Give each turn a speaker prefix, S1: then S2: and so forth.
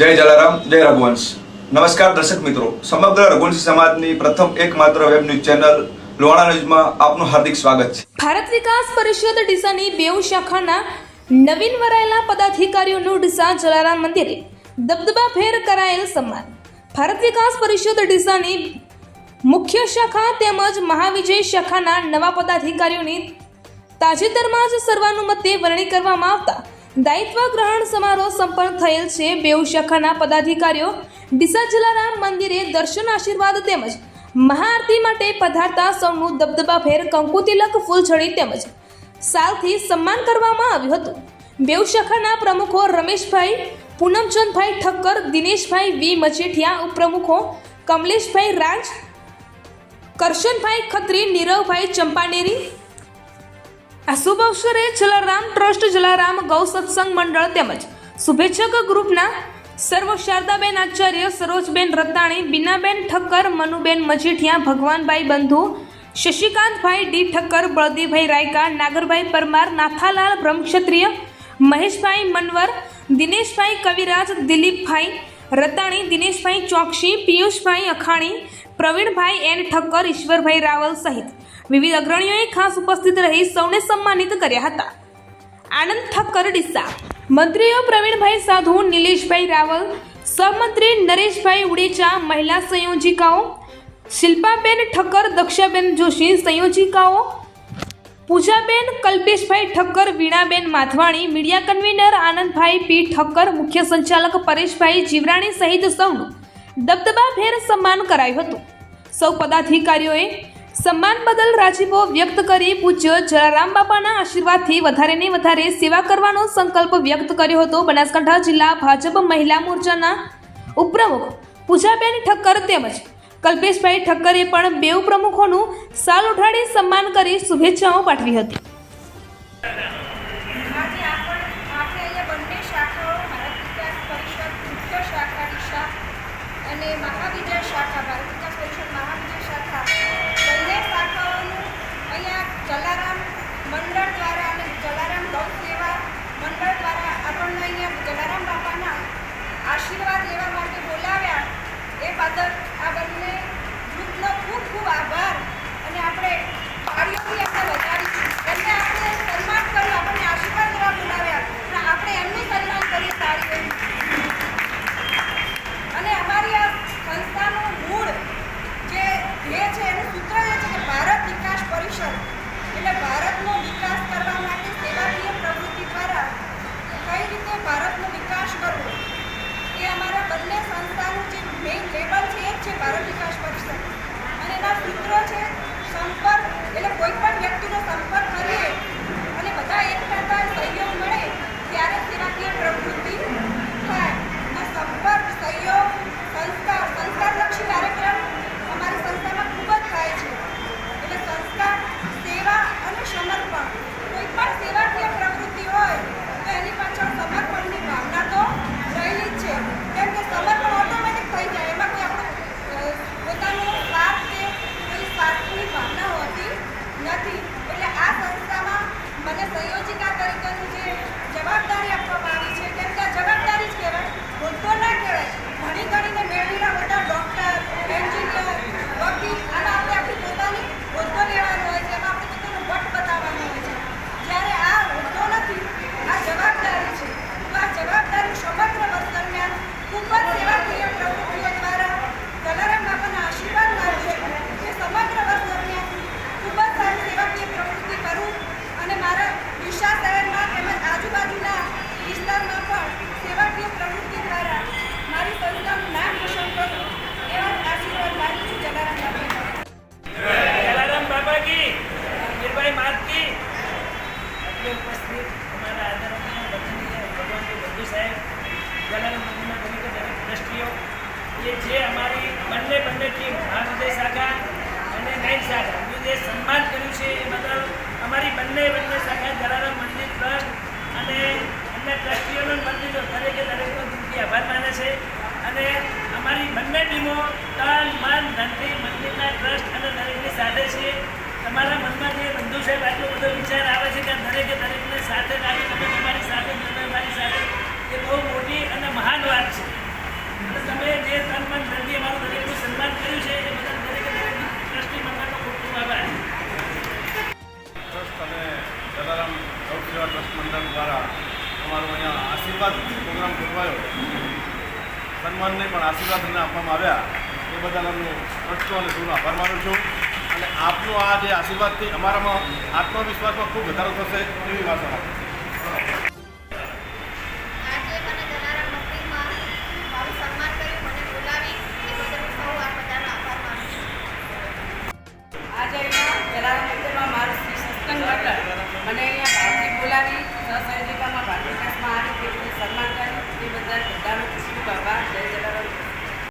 S1: જય જલારામ, જય રઘુવંશ. નમસ્કાર દર્શક મિત્રો. સમગ્ર રઘુવંશી સમાજની પ્રથમ એકમાત્ર વેબ ન્યૂઝ ચેનલ લોણા ન્યૂઝમાં આપનું હાર્દિક સ્વાગત છે.
S2: ભારત વિકાસ પરિષદ ડીસાની બેઉ શાખાના નવીન વરાયેલા પદાધિકારીઓનું ડીસા જલારામ મંદિરે દબદબા ફેર કરાયેલ સન્માન. ભારત વિકાસ પરિષદ ડીસાની મુખ્ય શાખા તેમજ મહાવિજય શાખાના નવા પદાધિકારીઓની તાજેતરમાં જ સર્વાનુમતે વરણી કરવામાં આવતા દાયિત્વ ગ્રહણ સમારોહ સંપન્ન થયેલ છે. બેઉ શાખાના પદાધિકારીઓ ડીસા જલારામ મંદિરે દર્શન આશીર્વાદ તેમજ મહાઆરતી માટે પધારતા સૌનું દબદબાભેર કંકુ કંકુતિલક ફૂલછડી તેમજ સાલથી સન્માન કરવામાં આવ્યું હતું. બેઉ શાખાના પ્રમુખો રમેશભાઈ, પૂનમચંદભાઈ ઠક્કર, દિનેશભાઈ વી મચેઠિયા ઉપપ્રમુખો કમલેશભાઈ રાજ, કરશનભાઈ ખત્રી, નીરવભાઈ ચંપાનેરી આ શુભ અવસરે જલારામ ટ્રસ્ટ, જલારામ ગૌ સત્સંગ મંડળ તેમજ શુભેચ્છક ગ્રુપના સર્વ શારદાબેન આચાર્ય, સરોજબેન રત્નાણી, બીનાબેન ઠક્કર, મનુબેન મજીઠિયા, ભગવાનભાઈ બંધુ, શશિકાંતભાઈ ડી ઠક્કર, બળદીભાઈ રાયકા, નાગરભાઈ પરમાર, નાથાલાલ બ્રહ્મક્ષત્રિય, મહેશભાઈ મનવર, દિનેશભાઈ કવિરાજ, દિલીપભાઈ રતાણી દિનેશભાઈ ચોકસી, પિયુષભાઈ અખાણી, પ્રવીણભાઈ એન ઠક્કર, ઈશ્વરભાઈ રાવલ સહિત વિવિધ અગ્રણીઓએ ખાસ ઉપસ્થિત રહી સૌને સન્માનિત કર્યા હતા. આનંદ ઠક્કર, ડીસા. મંત્રીઓ પ્રવીણભાઈ સાધુ, નિલેશભાઈ રાવલ, સહમંત્રી નરેશભાઈ ઉડેચા, મહિલા સંયોજિકાઓ, Shilpaben Thakkar, Dakshaben Joshi સંયોજિકાઓ, Poojaben Kalpeshbhai Thakkar, Veenaben Mathvani, media convener Anandbhai P Thakkar, મુખ્ય સંચાલક પરેશભાઈ જીવરાણી સહિત સૌનું દબદબાભેર સન્માન કરાયું હતું. સૌ પદાધિકારીઓએ સન્માન બદલ રાજીપો વ્યક્ત કરી પૂજ્ય જલારામ બાપાના આશીર્વાદથી વધારે ને વધારે સેવા કરવાનો સંકલ્પ વ્યક્ત કર્યો હતો. બનાસકાંઠા જિલ્લા ભાજપ મહિલા મોરચાના ઉપપ્રમુખ પૂજાબેન ઠક્કર તેમજ કલ્પેશભાઈ ઠક્કરે પણ બેઉ પ્રમુખોનું સાલ ઉઠાડી સન્માન કરી શુભેચ્છાઓ પાઠવી હતી.
S3: અને મહાવિદ્યા શાખા, ભારત વિકાસ પરિષદ મહાવિજય શાખા બંને શાખાઓનું અહીંયા જલારામ મંડળ દ્વારા અને જલારામ ગૌ સેવા મંડળ દ્વારા આપણને અહીંયા જલારામ બાપાના આશીર્વાદ લેવા માટે બોલાવ્યા એ બદલ આ બંને ગ્રુપનો ખૂબ ખૂબ આભાર અને આપણે તાળીઓથી આપણે વધારીશું એમને આપણે સન્માન કર્યું આપણને આશીર્વાદ લેવા બોલાવ્યા અને આપણે એમનું સન્માન કરીએ તાળીઓથી અને અમારી આ સંસ્થાનું મૂળ જે ધ્યેય છે એનું સૂત્ર એ છે કે ભારત વિકાસ પરિષદ એટલે ભારતનો વિકાસ કરવા માટે સેવાકીય પ્રવૃત્તિ દ્વારા કઈ રીતે ભારતનો વિકાસ કરવો એ અમારા બંને સંસ્થાનું જે મેઇન લેબલ છે એ જ છે ભારત વિકાસ પરિષદ અને એના સૂત્રો છે સંપર્ક એટલે કોઈ પણ વ્યક્તિનો સંપર્ક કરીએ અને બધા એકતા સહયોગ મળે ત્યારે સેવાકીય પ્રવૃત્તિ થાય આ સંપર્ક સહયોગ સંસ્કાર સંસ્કારલક્ષી કાર્યક્રમ અમારી સંસ્થામાં ખૂબ જ થાય છે એટલે સંસ્કાર સેવા અને સમર્પણ કોઈ પણ સેવાકીય પ્રવૃત્તિ હોય તો એની પાછળ સમર્પણની ભાવના તો રહેલી જ છે કેમ કે સમર્પણ ઓટોમેટિક થઈ જાય એમાં કોઈ આપણું અ, પોતાનો સ્વાર્થ કે કોઈ સ્વાર્થની ભાવના હોતી નથી એટલે આ સંસ્થામાં મને સંયોજિકા તરીકેની જે જવાબદારી આપવામાં આવી છે કેમ કે આ જવાબદારી જ કહેવાય હોદ્દો ના કહેવાય ઘણી ઘણીને મેળવેલા બધા ડૉક્ટર એન્જિનિયર વકીલ આમાં આપણે આપણી પોતાની હોદ્દો લેવાનો હોય છે એમાં આપણે પોતાનો વટ બતાવવાનો હોય છે જ્યારે આ હોદ્દો નથી આ જવાબદારી છે તો આ જવાબદારી સમગ્ર વર્ષ દરમિયાન ખૂબ જ સેવાકીય પ્રવૃત્તિઓ દ્વારા જલારામ બાપાના આશીર્વાદ લાવું છું કે સમગ્ર વર્ષ દરમિયાન ખૂબ જ સારી સેવાકીય પ્રવૃત્તિ કરું અને મારા ડીસા શહેરમાં તેમજ આજુબાજુના વિસ્તારમાં પણ સેવાકીય પ્રવૃત્તિ દ્વારા મારી સંસ્થાનું નામ રોશન કરું એવા આશીર્વાદ માગું છું જલારામ બાપાના
S4: જલારામ બાબા કી વીરભાઈ માત કી અત્રે ઉપસ્થિત અમારા આદરણીય વંદનીય ભગવાનજી બંધુ સાહેબ જલારામ મંદિરના દરેકે દરેક ટ્રસ્ટીઓ એ જે અમારી બંને બંને ટીમ મહાવિજય શાખા અને નાઇન શાખા જે સન્માન કર્યું છે, એ બદલ અમારી બંને બંને શાખા જલારામ મંદિર ટ્રસ્ટ અને અન્ય ટ્રસ્ટીઓનો મંદિરો દરેકે દરેકનો દિલથી આભાર માને છે. અને અમારી બંને ટીમો તન, મન, ધનથી મંદિરના ટ્રસ્ટ અને દરેકની સાથે છે. તમારા મનમાં જે બંધુ સાહેબ આટલો બધો વિચાર તમે જે તન સન્માન કર્યું છે, એ બદલ દરેક
S5: દરેક દ્વારા અમારો અહીંયા આશીર્વાદ પ્રોગ્રામ ગોઠવાયો સન્માનને પણ આશીર્વાદ અમને આપવામાં આવ્યા. એ બદલ અમને ટ્રસ્ટો અને ગુરુનો આભાર માનું છું. અને આપનો આ જે આશીર્વાદથી અમારામાં આત્મવિશ્વાસમાં ખૂબ વધારો થશે એવી વાત રાખું મારા
S6: મારું શ્રી સત્સંગ મને અહીંયા બોલાવી સહસંયોજિકામાં ભાગ વિકાસમાં સન્માન કર્યું તે બધા બધાનો ખુશી બાબા જય જલારામ.